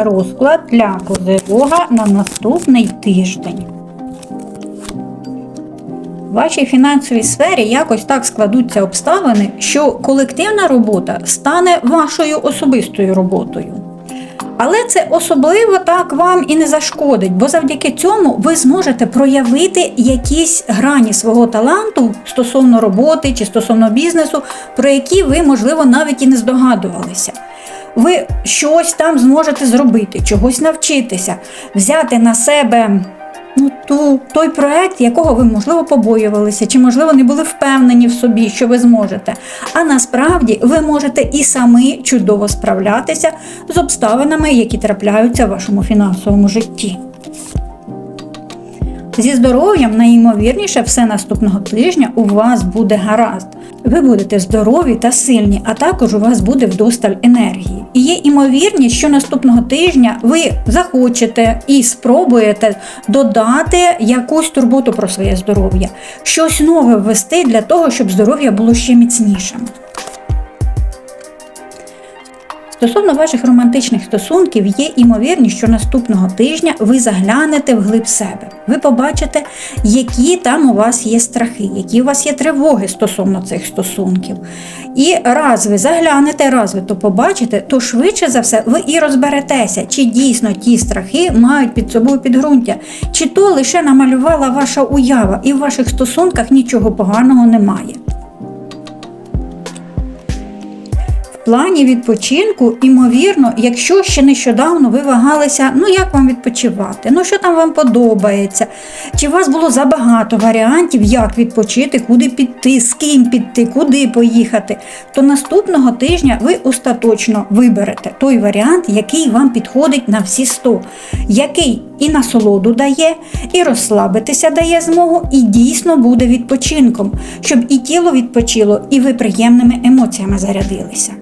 Розклад для Козирога на наступний тиждень. В вашій фінансовій сфері якось так складуться обставини, що колективна робота стане вашою особистою роботою. Але це особливо так вам і не зашкодить, бо завдяки цьому ви зможете проявити якісь грані свого таланту стосовно роботи чи стосовно бізнесу, про які ви, можливо, навіть і не здогадувалися. Ви щось там зможете зробити, чогось навчитися, взяти на себе ну, ту, той проект, якого ви, можливо, побоювалися, чи, можливо, не були впевнені в собі, що ви зможете. А насправді ви можете і самі чудово справлятися з обставинами, які трапляються в вашому фінансовому житті. Зі здоров'ям найімовірніше все наступного тижня у вас буде гаразд. Ви будете здорові та сильні, а також у вас буде вдосталь енергії. І є імовірність, що наступного тижня ви захочете і спробуєте додати якусь турботу про своє здоров'я, щось нове ввести для того, щоб здоров'я було ще міцнішим. Стосовно ваших романтичних стосунків, є імовірність, що наступного тижня ви заглянете вглиб себе. Ви побачите, які там у вас є страхи, які у вас є тривоги стосовно цих стосунків. І раз ви заглянете, раз ви то побачите, то швидше за все ви і розберетеся, чи дійсно ті страхи мають під собою підґрунтя, чи то лише намалювала ваша уява, і в ваших стосунках нічого поганого немає. Плані відпочинку, імовірно, якщо ще нещодавно ви вагалися, ну як вам відпочивати, ну що там вам подобається, чи у вас було забагато варіантів, як відпочити, куди піти, з ким піти, куди поїхати, то наступного тижня ви остаточно виберете той варіант, який вам підходить на всі 100, який і насолоду дає, і розслабитися дає змогу, і дійсно буде відпочинком, щоб і тіло відпочило, і ви приємними емоціями зарядилися.